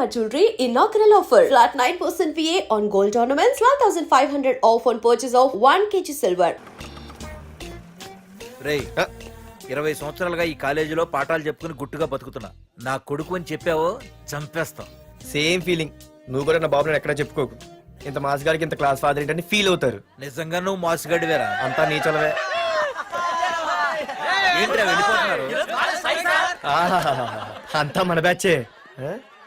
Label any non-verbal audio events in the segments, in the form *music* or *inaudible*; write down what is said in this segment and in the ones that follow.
Shalimar Jewelry inaugural offer. Flat 9% VA on gold ornaments, 12,500 off on purchase of 1 kg silver. రేయ్ ఇరవై సంవత్సరాలుగా ఈ కాలేజీలో పాఠాలు చెప్పుకుని గుట్టుగా బతుకుతున్నా. నా కొడుకు అని చెప్పావో చంపేస్తాం. Same feeling. నువ్వు కూడా నా బాబు ఎక్కడా చెప్పుకోకు. ఇంత మాస్ గారికి ఇంత క్లాస్ ఫాదర్ ఏంటని ఫీల్ అవుతారు. నిజంగా నువ్వు మోసగాడివేరా అంతా ఏంట్రా వెళ్ళిపోతున్నారు? ఆహాహాహా. అంతా మన బ్యాచే. ఆ?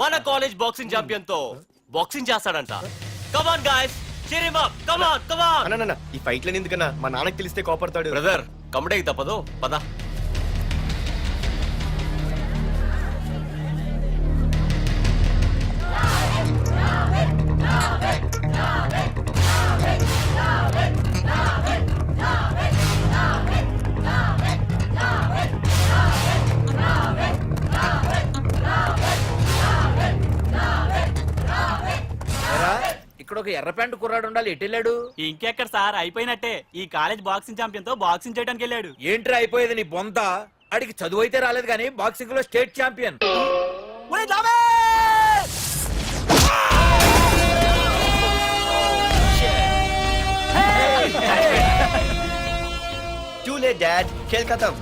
మన కాలేజ్ బాక్సింగ్ ఛాంపియన్తో బాక్సింగ్ చేస్తాడంట. Come on guys come on come on అన్న, ఈ ఫైట్లని ఎందుకన్నా మా నాన్నకి తెలిస్తే కోపడతాడు? బ్రదర్ కమడేకి తప్పదు. పద. ఇక్కడ ఒక ఎర్ర ప్యాంటు కుర్రాడు ఉండాలి. ఎటు వెళ్ళాడు? ఇంకెక్కడ సార్? అయిపోయినట్టే. ఈ కాలేజ్ బాక్సింగ్ ఛాంపియన్తో బాక్సింగ్ చేయడానికి వెళ్ళాడు. ఏంట్రా అయిపోయేది నీ బొంత? అడిగి చదువు అయితే రాలేదు కానీ బాక్సింగ్లో స్టేట్ ఛాంపియన్ చూలే డాడ్ ఖేల్ ఖతం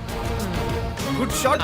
గుడ్ షాట్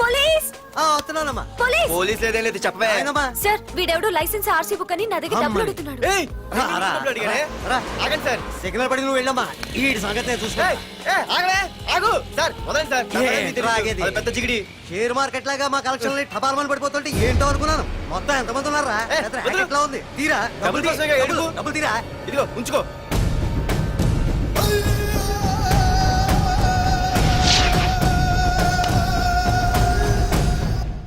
పోలీస్! ఆ, వస్తున్నానమ్మా. పోలీస్! పోలీస్ లేదేం లేదు చెప్పవే. ఆయనమ్మా. సార్ వీడెవడో లైసెన్స్ ఆర్సీ బుక్ అని నా దగ్గర డబ్బులు అడుగుతున్నాడు. ఏయ్, రా, రా, డబ్బులు అడిగానే? రా. ఆగండి సార్. సిగ్నల్ పడి నువ్వు వెళ్ళమ్మా. ఈ సంగతి నేను చూసుకో ఏయ్, ఏయ్, ఆగలే ఆగు. సార్ వదండి సార్. నా పని మీకు తెలుసు. రాగేది. అది పెద్ద జిగిడి. షేర్ మార్కెట్ లాగా మా కలెక్షన్ టపాల్మని పడిపోతుంటే ఏంటో అనుకున్నాను. మొత్తం ఎంతమంది ఉన్నారా? ఏ, పెద్ద వదిలు. racket లా ఉంది. తీరా. డబ్బులు తీ. కోసమేగా డబ్బులు. డబ్బులు తీరా. ఇదిగో ఉంచుకో.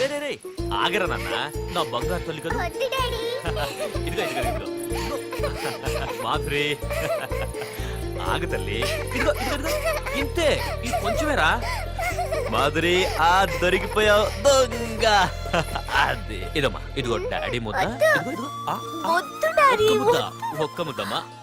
రే రే రే ఆగరా నాన్న. నా బంగారు తల్లి కదా? ఇదిగో ఇదిగో ఇదిగో. మాధురి. ఆగు తల్లి. ఇదిగో ఇదిగో ఇంతే. ఈ కొంచెమేరా. మాధురి ఆ దొరికిపోయావు దొంగ. అది. ఇదమ్మా ఇదిగో డాడీ ముద్ద. ఇదిగో ఇదిగో. ఒక్క ముద్ద ఒక్క ముద్దమ్మా.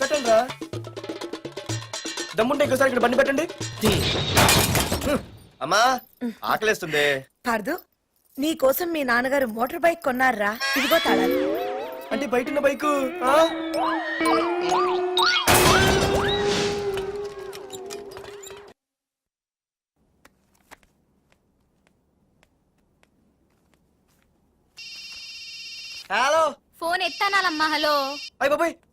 పెట్టండి రా దమ్ముంటే ఇంకోసారి ఇక్కడ బండి పెట్టండి. హ్మ్. అమ్మా ఆకలేస్తుంది. పార్దు నీ కోసం మీ నాన్నగారు మోటార్ బైక్ కొన్నారా? ఇదిగో తాళాలు. అంటే బయట ఉన్న బైకు ఆ? హలో. ఫోన్ ఎత్తానాలమ్మా హలో. అయ్య బాబాయ్.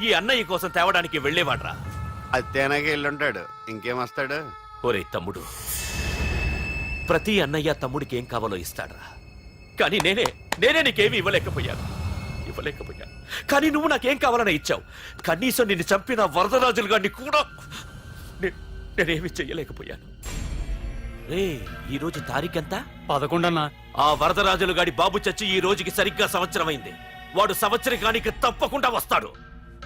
ఈ అన్నయ్య కోసం తేవడానికి వెళ్ళేవాడ్రా. అది తేనాకి వెళ్ళుంటాడు ఇంకేం వస్తాడు? ఒరే తమ్ముడు ప్రతి అన్నయ్య తమ్ముడికి ఏం కావాలో ఇస్తాడ్రా. కానీ నేనే నేనే నీకేమీ ఇవ్వలేకపోయాను. ఇవ్వలేకపోయాను. కానీ నువ్వు నాకేం కావాలని ఇచ్చావు. కనీసం నిన్ను చంపిన వరదరాజులు గారిని కూడా నే- నేనేమి చెయ్యలేకపోయాను. రే ఈ రోజు తారీఖెంత? పదకొండన్నా. ఆ వరదరాజులు గాడి బాబు చచ్చి ఈ రోజుకి సరిగ్గా సంవత్సరం అయింది వాడు సంవత్సరకానికి తప్పకుండా వస్తాడు.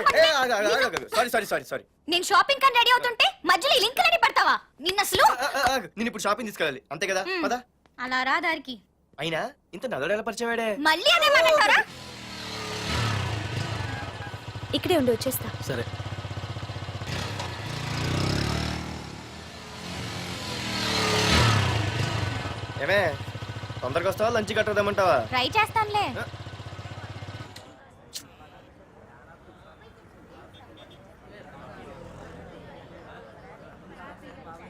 సారీ సారీ సారీ సారీ నేను షాపింగ్ కని రెడీ అవుతుంటే మధ్యలో ఈ లింకులని పడతావా? నిన్న అసలు. నేను ఇప్పుడు షాపింగ్ తీసుకెళ్ళాలి. అంతే కదా. పదా. అలా రా దారికి. అయినా ఇంత నల్లడు ఎలా పరిచయం వాడే మళ్ళీ అదే మాట్లాడతారా ఇక్కడే ఉండి వచ్చేస్తా. సరే. ఏమే తొందరగా వస్తావా? లంచ్ కట్టదామంటావా ట్రై చేస్తానులే.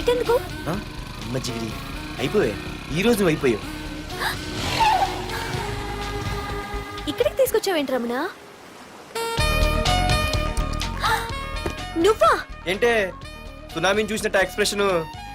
ఇటెందుకు? జిగిరి అయిపోయా. ఈ రోజు నువ్వు అయిపోయావు ఇక్కడికి తీసుకొచ్చావేంటి రమణ? *gasps* నువ్వా? ఏంటే? సునామీని చూసినట్టు ఎక్స్ప్రెషన్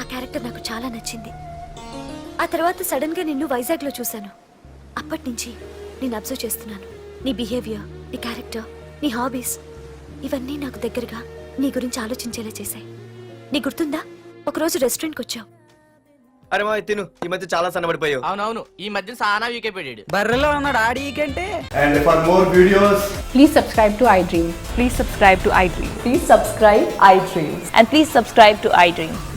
ఆ క్యారెక్టర్ నాకు చాలా నచ్చింది. ఆ తర్వాత సడన్గా నిన్ను వైజాగ్లో చూశాను. అప్పటి నుంచి నేను అబ్జర్వ్ చేస్తున్నాను. నీ బిహేవియర్ నీ క్యారెక్టర్ నీ హాబీస్ ఇవన్నీ నాకు దగ్గరగా నీ గురించి ఆలోచించేలా చేశాయి. నీ గుర్తుందా? ఒకరోజు రెస్టారెంట్కి వచ్చావు. అరే మా తిను. ఈ మధ్య చాలా సన్నబడిపోయావు. అవునవును ఈ మధ్య సానా వీకే పెట్టాడు బర్రెలో ఉన్నాడు ఆడికంటే and for more videos Please subscribe to iDream. Please subscribe to iDream Please subscribe iDream. And please subscribe to iDream more videos subscribe to iDream